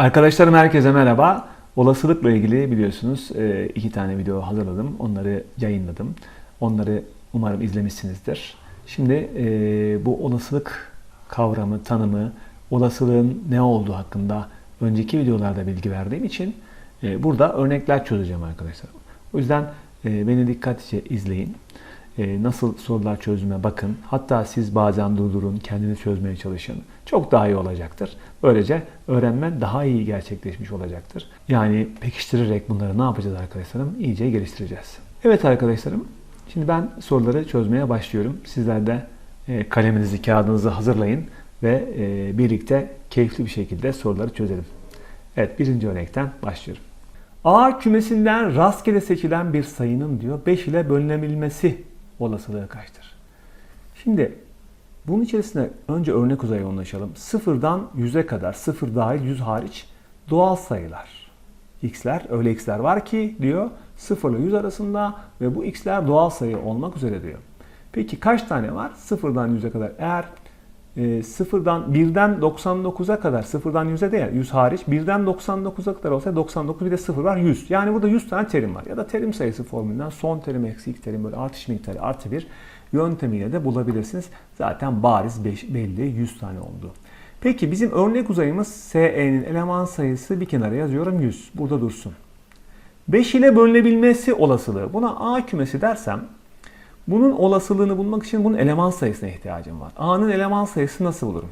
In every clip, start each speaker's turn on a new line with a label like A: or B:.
A: Arkadaşlarım herkese merhaba. Olasılıkla ilgili biliyorsunuz e, iki tane video hazırladım. Onları yayınladım. Onları umarım izlemişsinizdir. Şimdi e, bu olasılık kavramı, tanımı, olasılığın ne olduğu hakkında önceki videolarda bilgi verdiğim için e, burada örnekler çözeceğim arkadaşlar. O yüzden beni dikkatlice izleyin. Nasıl sorular çözüme bakın. Hatta siz bazen durdurun, kendini çözmeye çalışın. Çok daha iyi olacaktır. Böylece öğrenmen daha iyi gerçekleşmiş olacaktır. Yani pekiştirerek bunları ne yapacağız arkadaşlarım? İyice geliştireceğiz. Evet arkadaşlarım, şimdi ben soruları çözmeye başlıyorum. Sizler de e, kaleminizi, kağıdınızı hazırlayın ve e, birlikte keyifli bir şekilde soruları çözelim. Evet, birinci örnekten başlıyorum. A kümesinden rastgele seçilen bir sayının diyor 5 ile bölünebilmesi olasılığı kaçtır? Şimdi bunun içerisinde önce örnek uzaya yoğunlaşalım. Sıfırdan 100'e kadar, sıfır dahil 100 hariç doğal sayılar. X'ler, öyle X'ler var ki diyor 0 ile 100 arasında ve bu X'ler doğal sayı olmak üzere diyor. Peki kaç tane var? Sıfırdan 100'e kadar eğer e, sıfırdan 1'den 99'a kadar sıfırdan 100'e değil 100 hariç 1'den 99'a kadar olsa 99 bir de 0 var 100. Yani burada 100 tane terim var. Ya da terim sayısı formülünden son terim eksi ilk terim böyle artış miktarı artı 1 yöntemiyle de bulabilirsiniz. Zaten bariz belli 100 tane oldu. Peki bizim örnek uzayımız SE'nin eleman sayısı bir kenara yazıyorum 100. Burada dursun. 5 ile bölünebilmesi olasılığı. Buna A kümesi dersem bunun olasılığını bulmak için bunun eleman sayısına ihtiyacım var. A'nın eleman sayısı nasıl bulurum?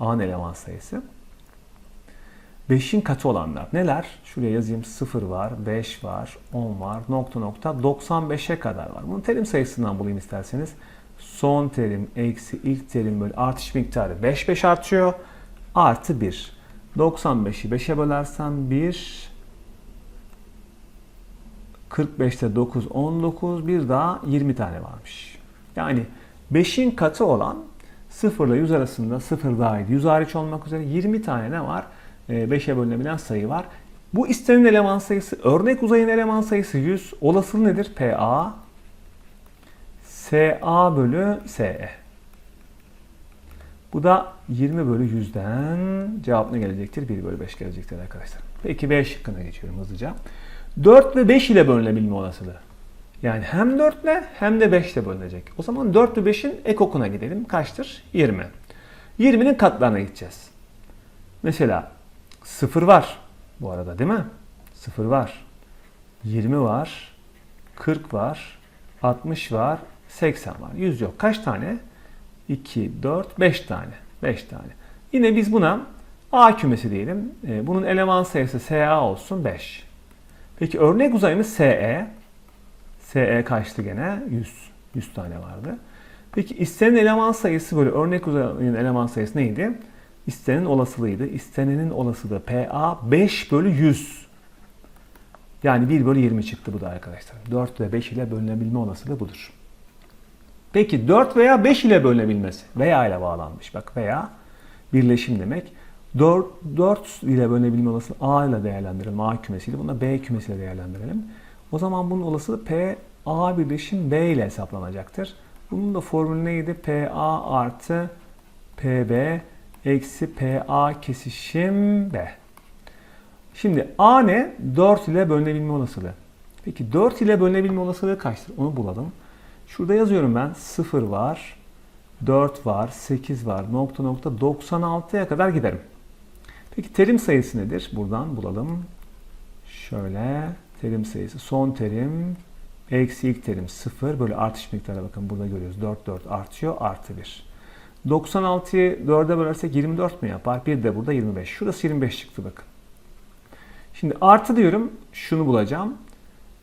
A: A'nın eleman sayısı. 5'in katı olanlar neler? Şuraya yazayım 0 var, 5 var, 10 var, nokta nokta 95'e kadar var. Bunun terim sayısından bulayım isterseniz. Son terim eksi ilk terim böyle artış miktarı 5 5 artıyor. Artı 1. 95'i 5'e bölersem 1 45'te 9, 19, bir daha 20 tane varmış. Yani 5'in katı olan 0 ile 100 arasında 0 dahil 100 hariç olmak üzere 20 tane ne var? 5'e bölünebilen sayı var. Bu istenen eleman sayısı, örnek uzayın eleman sayısı 100. Olasılığı nedir? PA SA bölü SE. Bu da 20 bölü 100'den cevap ne gelecektir? 1 bölü 5 gelecektir arkadaşlar. Peki B şıkkına geçiyorum hızlıca. 4 ve 5 ile bölünebilme olasılığı. Yani hem 4 ile hem de 5 ile bölünecek. O zaman 4 ve 5'in ek okuna gidelim. Kaçtır? 20. 20'nin katlarına gideceğiz. Mesela 0 var bu arada değil mi? 0 var. 20 var. 40 var. 60 var. 80 var. 100 yok. Kaç tane? 2, 4, 5 tane. 5 tane. Yine biz buna A kümesi diyelim. Ee, Bunun eleman sayısı SA olsun 5. Peki örnek uzayımız SE. SE kaçtı gene? 100. 100 tane vardı. Peki istenen eleman sayısı böyle örnek uzayın eleman sayısı neydi? İstenenin olasılığıydı. İstenenin olasılığı PA 5 bölü 100. Yani 1 bölü 20 çıktı bu da arkadaşlar. 4 ve 5 ile bölünebilme olasılığı budur. Peki 4 veya 5 ile bölünebilmesi. Veya ile bağlanmış. Bak veya birleşim demek. 4, 4 ile bölünebilme olasılığı A ile değerlendirelim. A kümesiyle. Bunu da B kümesiyle değerlendirelim. O zaman bunun olasılığı P A birleşim B ile hesaplanacaktır. Bunun da formülü neydi? PA artı PB eksi PA kesişim B. Şimdi A ne? 4 ile bölünebilme olasılığı. Peki 4 ile bölünebilme olasılığı kaçtır? Onu bulalım. Şurada yazıyorum ben. 0 var, 4 var, 8 var, nokta nokta 96'ya kadar giderim. Peki terim sayısı nedir? Buradan bulalım. Şöyle terim sayısı. Son terim eksi ilk terim 0. Böyle artış miktarı bakın burada görüyoruz. 4 4 artıyor. Artı 1. 96'yı 4'e bölersek 24 mi yapar? Bir de burada 25. Şurası 25 çıktı bakın. Şimdi artı diyorum. Şunu bulacağım.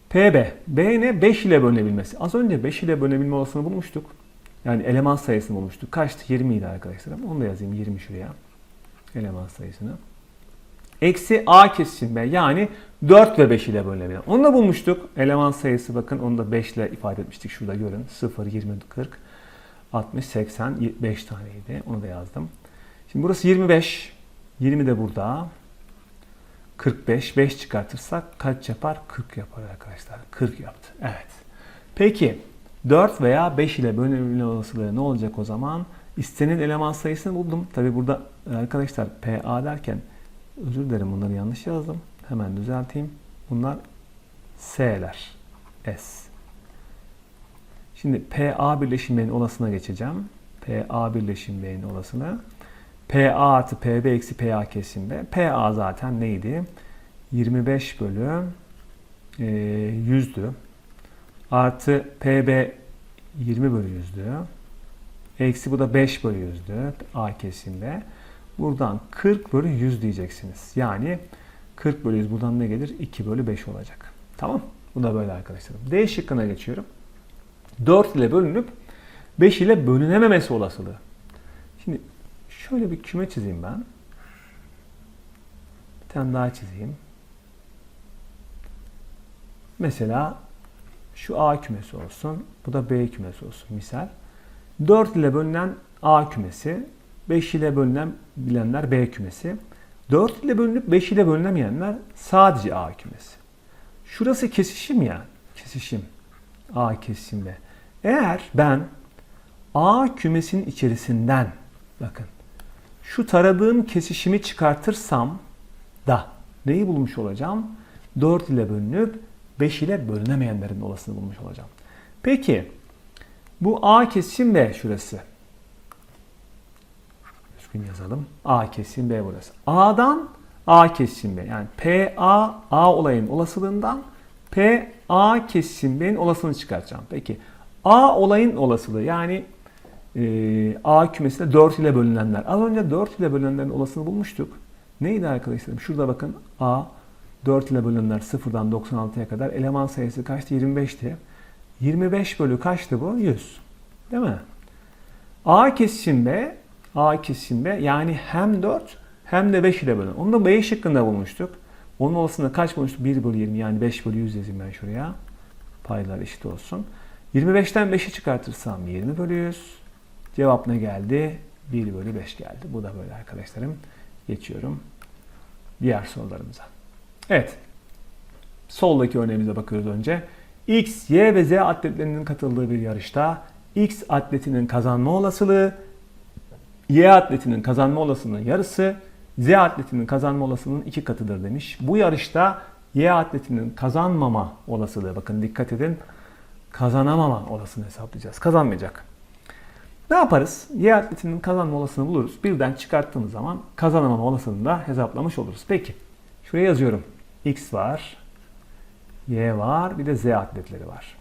A: PB. B ne? 5 ile bölünebilmesi. Az önce 5 ile bölünebilme olasılığını bulmuştuk. Yani eleman sayısını bulmuştuk. Kaçtı? 20 idi arkadaşlar. Onu da yazayım 20 şuraya. Eleman sayısını. Eksi A kesişim B. Yani 4 ve 5 ile bölünebilen. Onu da bulmuştuk. Eleman sayısı bakın onu da 5 ile ifade etmiştik. Şurada görün. 0, 20, 40, 60, 80, 5 taneydi. Onu da yazdım. Şimdi burası 25. 20 de burada. 45. 5 çıkartırsak kaç yapar? 40 yapar arkadaşlar. 40 yaptı. Evet. Peki 4 veya 5 ile bölünebilme olasılığı ne olacak o zaman? İstenen eleman sayısını buldum. Tabi burada arkadaşlar PA derken Özür dilerim bunları yanlış yazdım. Hemen düzelteyim. Bunlar S'ler. S. Şimdi PA birleşim B'nin olasına geçeceğim. PA birleşim B'nin olasına. PA artı PB eksi PA kesim B. PA zaten neydi? 25 bölü e, 100'dü. Artı PB 20 bölü 100'dü. Eksi bu da 5 bölü 100'dü. A kesim B. Buradan 40 bölü 100 diyeceksiniz. Yani 40 bölü 100 buradan ne gelir? 2 bölü 5 olacak. Tamam. Bu da böyle arkadaşlarım. D şıkkına geçiyorum. 4 ile bölünüp 5 ile bölünememesi olasılığı. Şimdi şöyle bir küme çizeyim ben. Bir tane daha çizeyim. Mesela şu A kümesi olsun. Bu da B kümesi olsun misal. 4 ile bölünen A kümesi. 5 ile bölünen bilenler B kümesi. 4 ile bölünüp 5 ile bölünemeyenler sadece A kümesi. Şurası kesişim ya. Kesişim. A kesişim B. Eğer ben A kümesinin içerisinden bakın şu taradığım kesişimi çıkartırsam da neyi bulmuş olacağım? 4 ile bölünüp 5 ile bölünemeyenlerin olasılığını bulmuş olacağım. Peki bu A kesişim B şurası. Düzgün yazalım. A kesişim B burası. A'dan A kesişim B. Yani PA A olayın olasılığından PA kesişim B'nin olasılığını çıkartacağım. Peki A olayın olasılığı yani e, A kümesinde 4 ile bölünenler. Az önce 4 ile bölünenlerin olasılığını bulmuştuk. Neydi arkadaşlarım? Şurada bakın A 4 ile bölünenler 0'dan 96'ya kadar eleman sayısı kaçtı? 25'ti. 25 bölü kaçtı bu? 100. Değil mi? A kesişim B, A kesişim B yani hem 4 hem de 5 ile bölünen. Onu da B şıkkında bulmuştuk. Onun olasılığı kaç bulmuştuk? 1 bölü 20 yani 5 bölü 100 yazayım ben şuraya. Paylar eşit olsun. 25'ten 5'i çıkartırsam 20 bölü 100. Cevap ne geldi? 1 bölü 5 geldi. Bu da böyle arkadaşlarım. Geçiyorum diğer sorularımıza. Evet. Soldaki örneğimize bakıyoruz önce. X, Y ve Z atletlerinin katıldığı bir yarışta X atletinin kazanma olasılığı Y atletinin kazanma olasılığının yarısı Z atletinin kazanma olasılığının iki katıdır demiş. Bu yarışta Y atletinin kazanmama olasılığı bakın dikkat edin kazanamama olasılığını hesaplayacağız. Kazanmayacak. Ne yaparız? Y atletinin kazanma olasılığını buluruz. Birden çıkarttığımız zaman kazanamama olasılığını da hesaplamış oluruz. Peki. Şuraya yazıyorum. X var. Y var. Bir de Z atletleri var.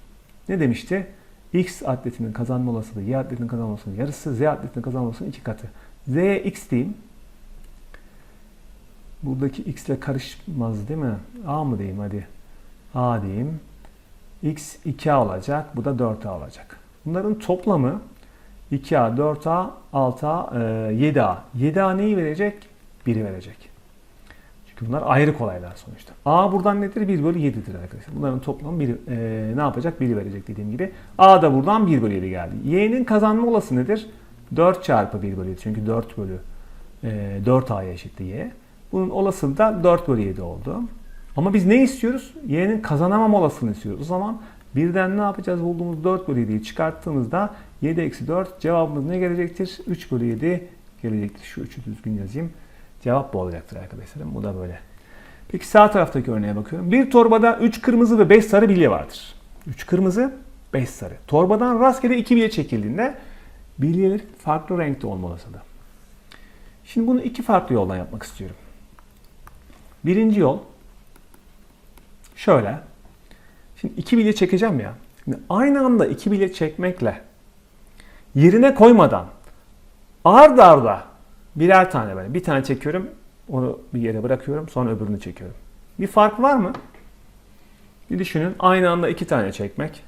A: Ne demişti? X atletinin kazanma olasılığı Y atletinin kazanma olasılığının yarısı. Z atletinin kazanma olasılığının iki katı. Z'ye X diyeyim. Buradaki X ile karışmaz değil mi? A mı diyeyim hadi. A diyeyim. X 2A olacak. Bu da 4A olacak. Bunların toplamı 2A, 4A, 6A, 7A. 7A neyi verecek? 1'i verecek. Çünkü bunlar ayrı kolaylar sonuçta. A buradan nedir? 1 bölü 7'dir arkadaşlar. Bunların toplamı 1, e, ne yapacak? 1'i verecek dediğim gibi. A da buradan 1 bölü 7 geldi. Y'nin kazanma olası nedir? 4 çarpı 1 bölü 7. Çünkü 4 bölü e, 4A'ya eşitti Y. Bunun olasılığı da 4 bölü 7 oldu. Ama biz ne istiyoruz? Y'nin kazanamam olasılığını istiyoruz. O zaman birden ne yapacağız? Bulduğumuz 4 bölü 7'yi çıkarttığımızda 7 eksi 4 cevabımız ne gelecektir? 3 bölü 7 gelecektir. Şu 3'ü düzgün yazayım. Cevap bu olacaktır arkadaşlarım. Bu da böyle. Peki sağ taraftaki örneğe bakıyorum. Bir torbada 3 kırmızı ve 5 sarı bilye vardır. 3 kırmızı, 5 sarı. Torbadan rastgele 2 bilye çekildiğinde bilyeler farklı renkte olma olasılığı. Şimdi bunu iki farklı yoldan yapmak istiyorum. Birinci yol şöyle. Şimdi iki bilye çekeceğim ya. Şimdi aynı anda iki bilye çekmekle yerine koymadan ard arda birer tane böyle bir tane çekiyorum onu bir yere bırakıyorum sonra öbürünü çekiyorum. Bir fark var mı? Bir düşünün aynı anda iki tane çekmek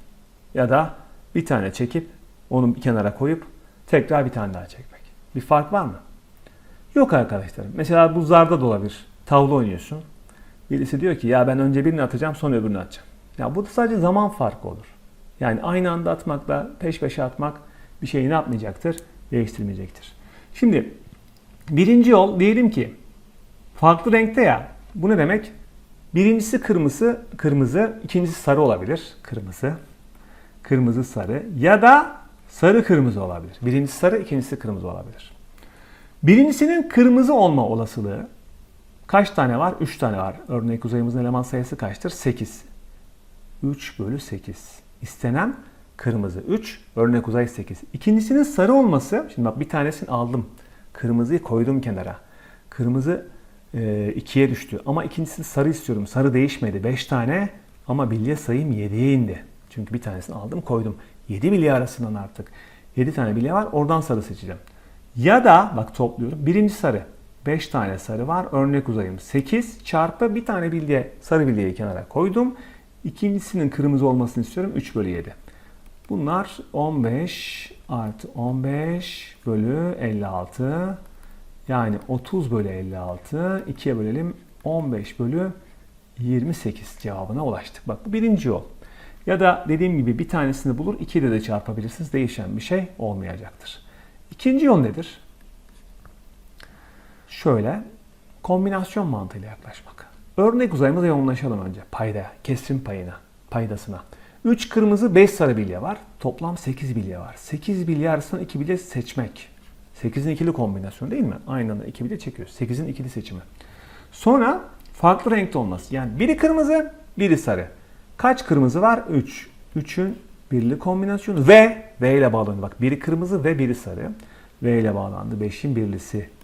A: ya da bir tane çekip onu bir kenara koyup tekrar bir tane daha çekmek. Bir fark var mı? Yok arkadaşlarım. Mesela bu zarda da olabilir. Tavla oynuyorsun. Birisi diyor ki ya ben önce birini atacağım sonra öbürünü atacağım. Ya bu da sadece zaman farkı olur. Yani aynı anda atmakla peş peşe atmak bir şeyi ne yapmayacaktır? Değiştirmeyecektir. Şimdi birinci yol diyelim ki farklı renkte ya. Bu ne demek? Birincisi kırmızı, kırmızı, ikincisi sarı olabilir. Kırmızı, kırmızı sarı ya da sarı kırmızı olabilir. Birincisi sarı, ikincisi kırmızı olabilir. Birincisinin kırmızı olma olasılığı Kaç tane var? 3 tane var. Örnek uzayımızın eleman sayısı kaçtır? 8. 3 bölü 8. İstenen kırmızı 3, örnek uzay 8. İkincisinin sarı olması, şimdi bak bir tanesini aldım. Kırmızıyı koydum kenara. Kırmızı 2'ye düştü. Ama ikincisini sarı istiyorum. Sarı değişmedi. 5 tane ama bilye sayım 7'ye indi. Çünkü bir tanesini aldım koydum. 7 bilye arasından artık. 7 tane bilye var. Oradan sarı seçeceğim. Ya da bak topluyorum. Birinci sarı. 5 tane sarı var. Örnek uzayım 8 çarpı bir tane bilye sarı bilyeyi kenara koydum. İkincisinin kırmızı olmasını istiyorum. 3 bölü 7. Bunlar 15 artı 15 bölü 56. Yani 30 bölü 56. 2'ye bölelim. 15 bölü 28 cevabına ulaştık. Bak bu birinci yol. Ya da dediğim gibi bir tanesini bulur, iki de de çarpabilirsiniz. Değişen bir şey olmayacaktır. İkinci yol nedir? Şöyle, kombinasyon mantığıyla yaklaşmak. Örnek uzayımıza yoğunlaşalım önce. Payda, kesrim payına, paydasına. 3 kırmızı, 5 sarı bilye var. Toplam 8 bilye var. 8 bilye arasından 2 bilye seçmek. 8'in ikili kombinasyonu değil mi? Aynı anda 2 bilye çekiyoruz. 8'in ikili seçimi. Sonra farklı renkte olması. Yani biri kırmızı, biri sarı. Kaç kırmızı var? 3. 3'ün birli kombinasyonu ve V ile bağlanıyor. Bak biri kırmızı ve biri sarı. V ile bağlandı. 5'in birlisi.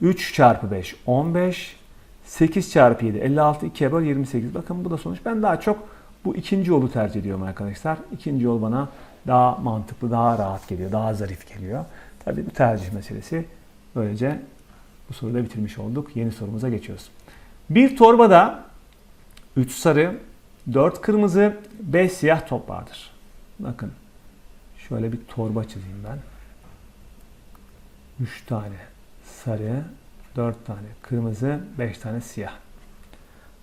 A: 3 çarpı 5 15. 8 çarpı 7 56. 2'ye böl 28. Bakın bu da sonuç. Ben daha çok bu ikinci yolu tercih ediyorum arkadaşlar. İkinci yol bana daha mantıklı, daha rahat geliyor. Daha zarif geliyor. Tabii bir tercih meselesi. Böylece bu soruyu da bitirmiş olduk. Yeni sorumuza geçiyoruz. Bir torbada 3 sarı, 4 kırmızı, 5 siyah top vardır. Bakın şöyle bir torba çizeyim ben. 3 tane sarı, 4 tane kırmızı, 5 tane siyah.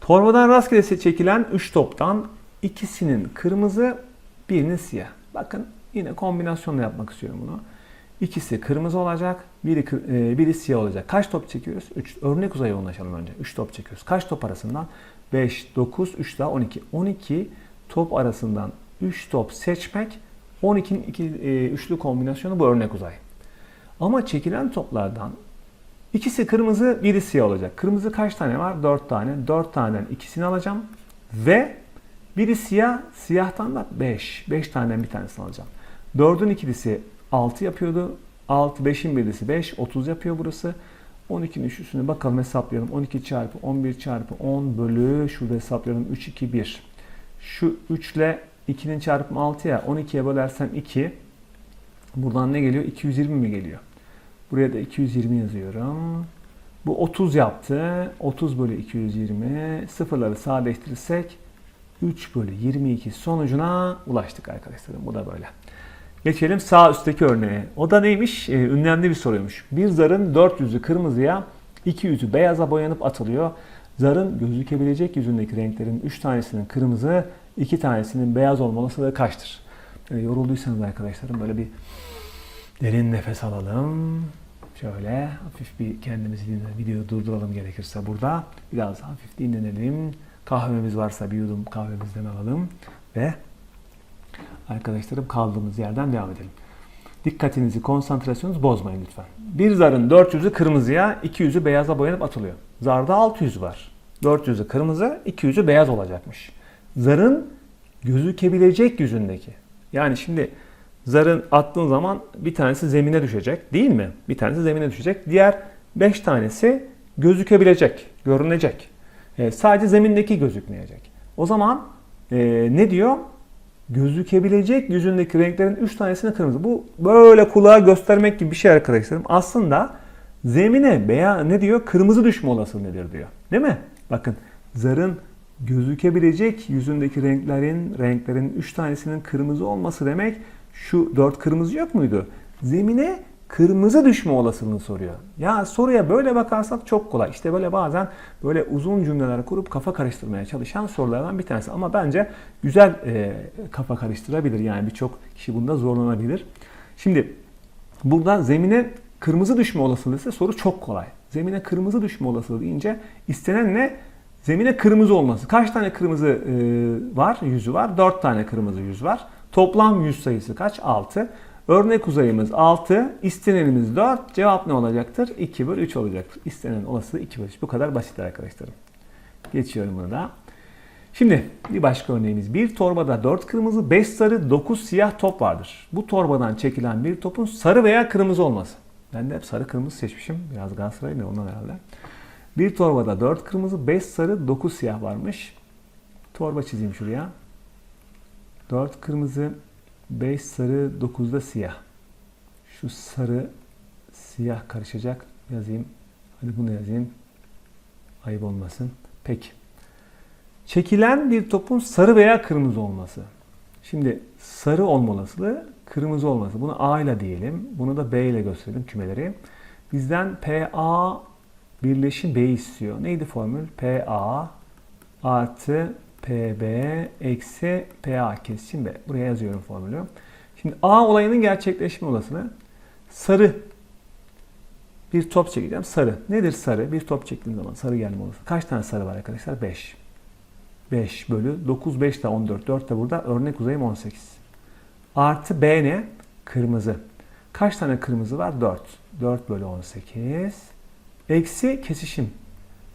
A: Torbadan rastgele çekilen 3 toptan ikisinin kırmızı, birinin siyah. Bakın yine kombinasyonla yapmak istiyorum bunu. İkisi kırmızı olacak, biri, e, biri siyah olacak. Kaç top çekiyoruz? 3. Örnek uzaya yoğunlaşalım önce. 3 top çekiyoruz. Kaç top arasından? 5, 9, 3 daha 12. 12 top arasından 3 top seçmek 12'nin iki, e, üçlü kombinasyonu bu örnek uzay. Ama çekilen toplardan ikisi kırmızı, biri siyah olacak. Kırmızı kaç tane var? 4 tane. 4 taneden ikisini alacağım. Ve biri siyah, siyahtan da 5. 5 taneden bir tanesini alacağım. 4'ün ikilisi 6 yapıyordu. 6, 5'in birisi 5, 30 yapıyor burası. 12'nin üçlüsünü bakalım hesaplayalım. 12 çarpı 11 çarpı 10 bölü şurada hesaplayalım. 3, 2, 1. Şu 3 ile 2'nin çarpımı 6 ya 12'ye bölersem 2. Buradan ne geliyor? 220 mi geliyor? Buraya da 220 yazıyorum. Bu 30 yaptı. 30 bölü 220. Sıfırları sadeleştirirsek 3 bölü 22 sonucuna ulaştık arkadaşlarım. Bu da böyle. Geçelim sağ üstteki örneğe. O da neymiş? Ee, ünlemli bir soruymuş. Bir zarın 4 yüzü kırmızıya, 2 yüzü beyaza boyanıp atılıyor. Zarın gözükebilecek yüzündeki renklerin 3 tanesinin kırmızı, 2 tanesinin beyaz olma olasılığı kaçtır? Böyle yorulduysanız arkadaşlarım böyle bir derin nefes alalım. Şöyle hafif bir kendimizi dinle, videoyu durduralım gerekirse burada. Biraz hafif dinlenelim. Kahvemiz varsa bir yudum kahvemizden alalım ve arkadaşlarım kaldığımız yerden devam edelim. Dikkatinizi, konsantrasyonunuzu bozmayın lütfen. Bir zarın 400'ü kırmızıya, 200'ü beyaza boyanıp atılıyor. Zarda 600 var. 400'ü kırmızı, 200'ü beyaz olacakmış. Zarın gözükebilecek yüzündeki. Yani şimdi zarın attığın zaman bir tanesi zemine düşecek değil mi? Bir tanesi zemine düşecek. Diğer 5 tanesi gözükebilecek, görünecek. E, sadece zemindeki gözükmeyecek. O zaman e, ne diyor? Gözükebilecek yüzündeki renklerin 3 tanesini kırmızı. Bu böyle kulağa göstermek gibi bir şey arkadaşlarım. Aslında zemine veya ne diyor? Kırmızı düşme olasılığı nedir diyor. Değil mi? Bakın zarın gözükebilecek yüzündeki renklerin renklerin 3 tanesinin kırmızı olması demek şu 4 kırmızı yok muydu? Zemine kırmızı düşme olasılığını soruyor. Ya soruya böyle bakarsak çok kolay. İşte böyle bazen böyle uzun cümleler kurup kafa karıştırmaya çalışan sorulardan bir tanesi. Ama bence güzel e, kafa karıştırabilir. Yani birçok kişi bunda zorlanabilir. Şimdi burada zemine kırmızı düşme olasılığı ise soru çok kolay. Zemine kırmızı düşme olasılığı deyince istenen ne? Zemine kırmızı olması. Kaç tane kırmızı e, var? Yüzü var. 4 tane kırmızı yüz var. Toplam yüz sayısı kaç? 6. Örnek uzayımız 6, istenenimiz 4. Cevap ne olacaktır? 2 bölü 3 olacaktır. İstenen olasılığı 2 bölü 3. Bu kadar basit arkadaşlarım. Geçiyorum bunu da. Şimdi bir başka örneğimiz. Bir torbada 4 kırmızı, 5 sarı, 9 siyah top vardır. Bu torbadan çekilen bir topun sarı veya kırmızı olması. Ben de hep sarı kırmızı seçmişim. Biraz Galatasaray'ım ya ondan herhalde. Bir torbada 4 kırmızı, 5 sarı, 9 siyah varmış. Torba çizeyim şuraya. 4 kırmızı, 5 sarı, 9 da siyah. Şu sarı, siyah karışacak. Yazayım. Hadi bunu yazayım. Ayıp olmasın. Peki. Çekilen bir topun sarı veya kırmızı olması. Şimdi sarı olma olasılığı kırmızı olması. Bunu A ile diyelim. Bunu da B ile gösterelim kümeleri. Bizden PA birleşim B istiyor. Neydi formül? PA artı PB eksi PA kesişim B. Buraya yazıyorum formülü. Şimdi A olayının gerçekleşme olasılığı sarı bir top çekeceğim. Sarı. Nedir sarı? Bir top çektiğim zaman sarı gelme olasılığı. Kaç tane sarı var arkadaşlar? 5. 5 bölü 9, 5 de 14. 4 de burada. Örnek uzayım 18. Artı B ne? Kırmızı. Kaç tane kırmızı var? 4. 4 bölü 18. Eksi kesişim.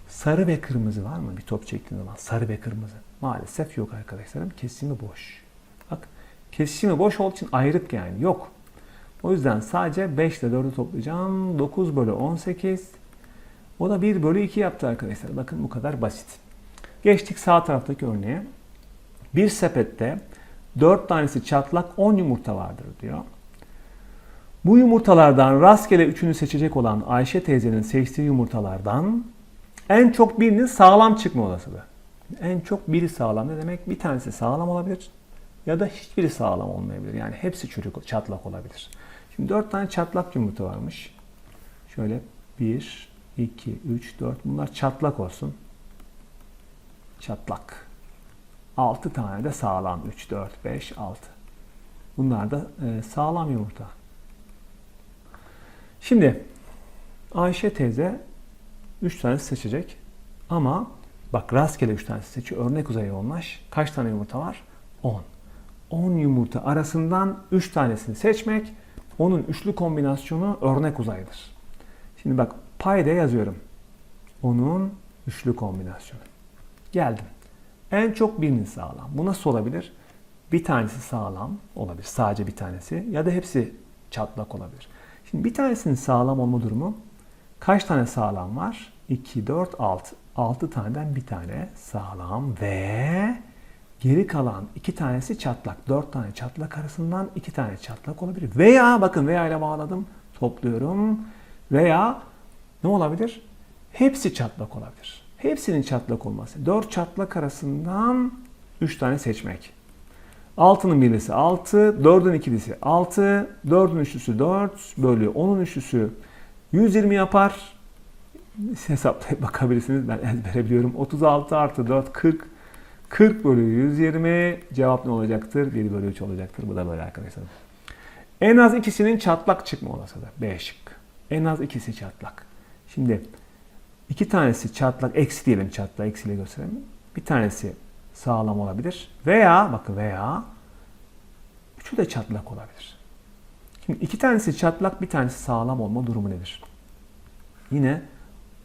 A: Sarı ve kırmızı var mı? Bir top çektiğim zaman sarı ve kırmızı. Maalesef yok arkadaşlarım. Kesişimi boş. Bak kesişimi boş olduğu için ayrık yani yok. O yüzden sadece 5 ile 4'ü toplayacağım. 9 bölü 18. O da 1 bölü 2 yaptı arkadaşlar. Bakın bu kadar basit. Geçtik sağ taraftaki örneğe. Bir sepette 4 tanesi çatlak 10 yumurta vardır diyor. Bu yumurtalardan rastgele üçünü seçecek olan Ayşe teyzenin seçtiği yumurtalardan en çok birinin sağlam çıkma olasılığı. En çok biri sağlam ne demek? Bir tanesi sağlam olabilir ya da hiçbiri sağlam olmayabilir. Yani hepsi çürük, çatlak olabilir. Şimdi 4 tane çatlak yumurta varmış. Şöyle 1, 2, 3, 4 bunlar çatlak olsun. Çatlak. 6 tane de sağlam. 3, 4, 5, 6. Bunlar da e, sağlam yumurta. Şimdi Ayşe teyze 3 tane seçecek. Ama bak rastgele 3 tane seçiyor. Örnek uzayı olmuş. Kaç tane yumurta var? 10. 10 yumurta arasından 3 tanesini seçmek onun üçlü kombinasyonu örnek uzaydır. Şimdi bak payda yazıyorum. Onun üçlü kombinasyonu. Geldim. En çok birinin sağlam. Bu nasıl olabilir? Bir tanesi sağlam olabilir. Sadece bir tanesi. Ya da hepsi çatlak olabilir. Şimdi bir tanesinin sağlam olma durumu kaç tane sağlam var? 2, 4, 6. 6 taneden bir tane sağlam ve geri kalan iki tanesi çatlak. 4 tane çatlak arasından iki tane çatlak olabilir. Veya bakın veya ile bağladım. Topluyorum. Veya ne olabilir? Hepsi çatlak olabilir. Hepsinin çatlak olması. 4 çatlak arasından 3 tane seçmek. 6'nın birisi 6, 4'ün ikilisi 6, 4'ün üçlüsü 4 bölü 10'un üçlüsü 120 yapar. Hesaplayıp bakabilirsiniz. Ben ezbere biliyorum. 36 artı 4 40. 40 bölü 120 cevap ne olacaktır? 1 bölü 3 olacaktır. Bu da böyle arkadaşlar. En az ikisinin çatlak çıkma olasılığı. B şık. En az ikisi çatlak. Şimdi iki tanesi çatlak, eksi diyelim çatlak, eksiyle gösterelim. Bir tanesi sağlam olabilir. Veya bakın veya üçü de çatlak olabilir. Şimdi iki tanesi çatlak, bir tanesi sağlam olma durumu nedir? Yine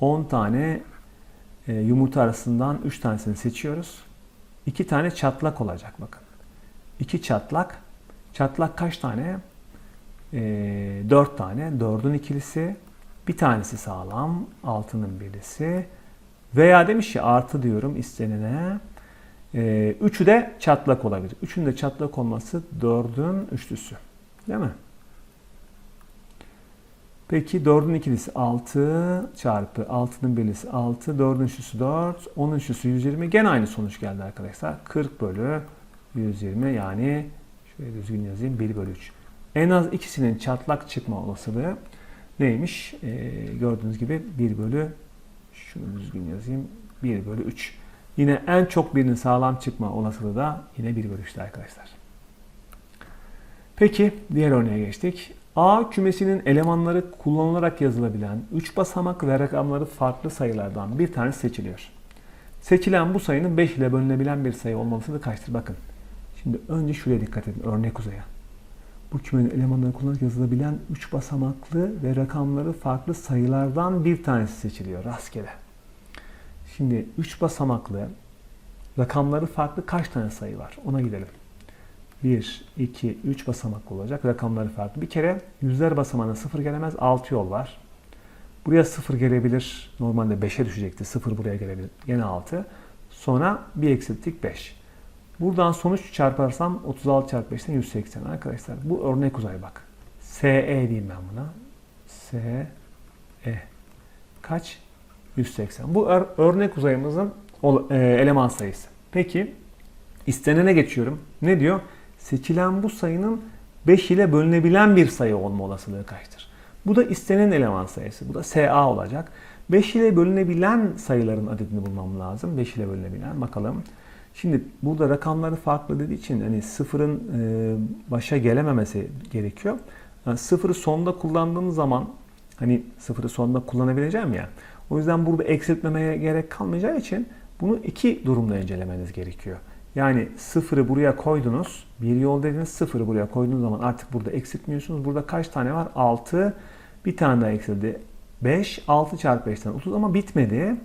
A: 10 tane e, yumurta arasından 3 tanesini seçiyoruz. 2 tane çatlak olacak bakın. 2 çatlak. Çatlak kaç tane? E, 4 tane. 4'ün ikilisi. Bir tanesi sağlam. Altının birisi. Veya demiş ya artı diyorum istenene. E, üçü de çatlak olabilir. Üçün de çatlak olması 4'ün üçlüsü. Değil mi? Peki 4'ün ikilisi 6 çarpı 6'nın birlisi 6, 4'ün üçlüsü 4, 10'un üçlüsü 120. Gene aynı sonuç geldi arkadaşlar. 40 bölü 120 yani şöyle düzgün yazayım 1 bölü 3. En az ikisinin çatlak çıkma olasılığı neymiş? Ee, gördüğünüz gibi 1 bölü şunu düzgün yazayım 1 bölü 3. Yine en çok birinin sağlam çıkma olasılığı da yine 1 bölü 3'te arkadaşlar. Peki diğer örneğe geçtik. A kümesinin elemanları kullanılarak yazılabilen 3 basamak ve rakamları farklı sayılardan bir tanesi seçiliyor. Seçilen bu sayının 5 ile bölünebilen bir sayı olması da kaçtır? Bakın. Şimdi önce şuraya dikkat edin. Örnek uzaya. Bu kümenin elemanları kullanarak yazılabilen 3 basamaklı ve rakamları farklı sayılardan bir tanesi seçiliyor rastgele. Şimdi 3 basamaklı rakamları farklı kaç tane sayı var? Ona gidelim. 1, 2, 3 basamaklı olacak. Rakamları farklı. Bir kere yüzler basamağına 0 gelemez. 6 yol var. Buraya 0 gelebilir. Normalde 5'e düşecekti. 0 buraya gelebilir. Gene 6. Sonra bir eksilttik 5. Buradan sonuç çarparsam 36 çarpı 5'ten 180 arkadaşlar. Bu örnek uzay bak. SE diyeyim ben buna. SE. Kaç? 180. Bu ör- örnek uzayımızın e, eleman sayısı. Peki istenene geçiyorum. Ne diyor? Seçilen bu sayının 5 ile bölünebilen bir sayı olma olasılığı kaçtır? Bu da istenen eleman sayısı. Bu da SA olacak. 5 ile bölünebilen sayıların adedini bulmam lazım. 5 ile bölünebilen bakalım. Şimdi burada rakamları farklı dediği için hani sıfırın e, başa gelememesi gerekiyor. Yani sıfırı sonda kullandığım zaman hani sıfırı sonda kullanabileceğim ya. O yüzden burada eksiltmemeye gerek kalmayacağı için bunu iki durumda incelemeniz gerekiyor. Yani sıfırı buraya koydunuz. Bir yol dediniz sıfırı buraya koyduğunuz zaman artık burada eksiltmiyorsunuz. Burada kaç tane var? 6. Bir tane daha eksildi. 5. 6 çarpı 5'ten 30 ama bitmedi.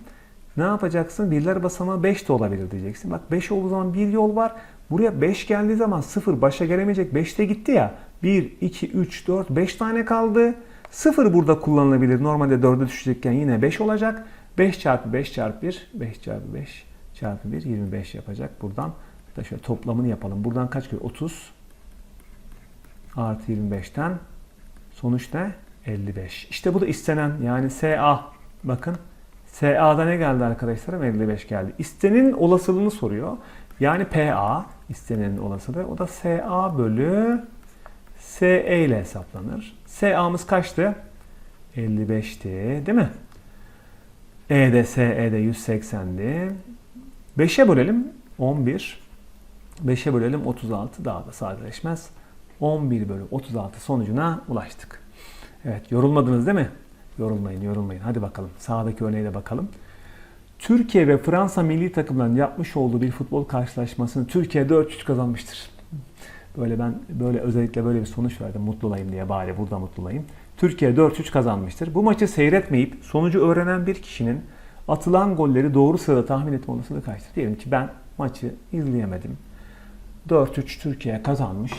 A: Ne yapacaksın? Birler basamağı 5 de olabilir diyeceksin. Bak 5 olduğu zaman bir yol var. Buraya 5 geldiği zaman 0 başa gelemeyecek. 5 de gitti ya. 1, 2, 3, 4, 5 tane kaldı. 0 burada kullanılabilir. Normalde 4'e düşecekken yine 5 olacak. 5 çarpı 5 çarpı 1. 5 çarpı 5 çarpı 1 25 yapacak. Buradan da şöyle toplamını yapalım. Buradan kaç geliyor? 30 artı 25'ten sonuç ne? 55. İşte bu da istenen yani SA. Bakın SA'da ne geldi arkadaşlarım? 55 geldi. İstenenin olasılığını soruyor. Yani PA istenenin olasılığı. O da SA bölü SE ile hesaplanır. SA'mız kaçtı? 55'ti değil mi? E'de SE'de 180'di. 5'e bölelim 11. 5'e bölelim 36 daha da sadeleşmez. 11 bölü 36 sonucuna ulaştık. Evet yorulmadınız değil mi? Yorulmayın yorulmayın. Hadi bakalım sağdaki örneğe de bakalım. Türkiye ve Fransa milli takımların yapmış olduğu bir futbol karşılaşmasını Türkiye 4-3 kazanmıştır. Böyle ben böyle özellikle böyle bir sonuç verdim mutlu olayım diye bari burada mutlu olayım. Türkiye 4-3 kazanmıştır. Bu maçı seyretmeyip sonucu öğrenen bir kişinin atılan golleri doğru sırada tahmin etme olasılığı kaçtır? Diyelim ki ben maçı izleyemedim. 4-3 Türkiye kazanmış.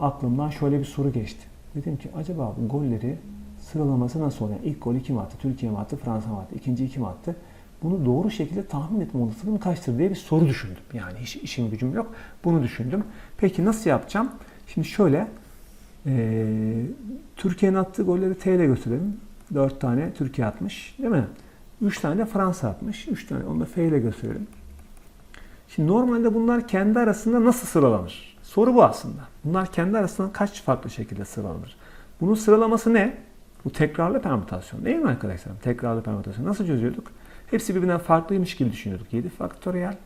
A: Aklımdan şöyle bir soru geçti. Dedim ki acaba bu golleri sıralaması nasıl oluyor? İlk golü kim attı? Türkiye mi attı? Fransa mı attı? İkinciyi kim attı? Bunu doğru şekilde tahmin etme olasılığım kaçtır diye bir soru düşündüm. Yani hiç işim gücüm yok. Bunu düşündüm. Peki nasıl yapacağım? Şimdi şöyle eee, Türkiye'nin attığı golleri T ile gösterelim. 4 tane Türkiye atmış değil mi? 3 tane de Fransa atmış. 3 tane onu da F ile gösterelim. Şimdi normalde bunlar kendi arasında nasıl sıralanır? Soru bu aslında. Bunlar kendi arasında kaç farklı şekilde sıralanır? Bunun sıralaması ne? Bu tekrarlı permütasyon değil mi arkadaşlar? Tekrarlı permütasyon. Nasıl çözüyorduk? Hepsi birbirinden farklıymış gibi düşünüyorduk. 7 faktöriyel.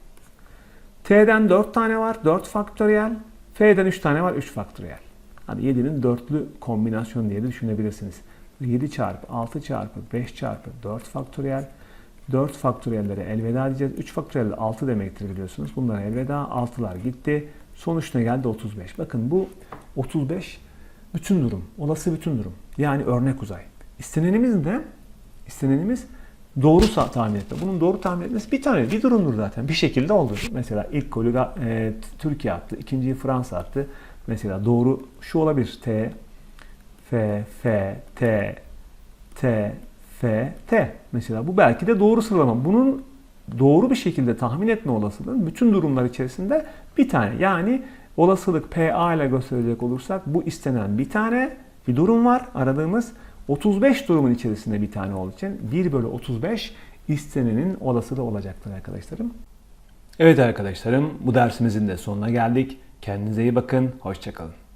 A: T'den 4 tane var. 4 faktöriyel. F'den 3 tane var. 3 faktöriyel. Hadi 7'nin dörtlü kombinasyon diye de düşünebilirsiniz. 7 çarpı 6 çarpı 5 çarpı 4 faktöriyel. 4 faktöriyellere elveda diyeceğiz. 3 faktöriyel 6 demektir biliyorsunuz. Bunlara elveda. 6'lar gitti. Sonuç ne geldi? 35. Bakın bu 35 bütün durum. Olası bütün durum. Yani örnek uzay. İstenenimiz ne? İstenenimiz doğru tahmin etme. Bunun doğru tahmin etmesi bir tane bir durumdur zaten. Bir şekilde oldu. Mesela ilk golü e, Türkiye attı. ikinciyi Fransa attı. Mesela doğru şu olabilir. T, F, F, T, T, F, T. Mesela bu belki de doğru sıralama. Bunun doğru bir şekilde tahmin etme olasılığı bütün durumlar içerisinde bir tane. Yani olasılık PA ile gösterecek olursak bu istenen bir tane bir durum var aradığımız. 35 durumun içerisinde bir tane olduğu için 1 bölü 35 istenenin olasılığı olacaktır arkadaşlarım. Evet arkadaşlarım bu dersimizin de sonuna geldik. Kendinize iyi bakın. Hoşçakalın.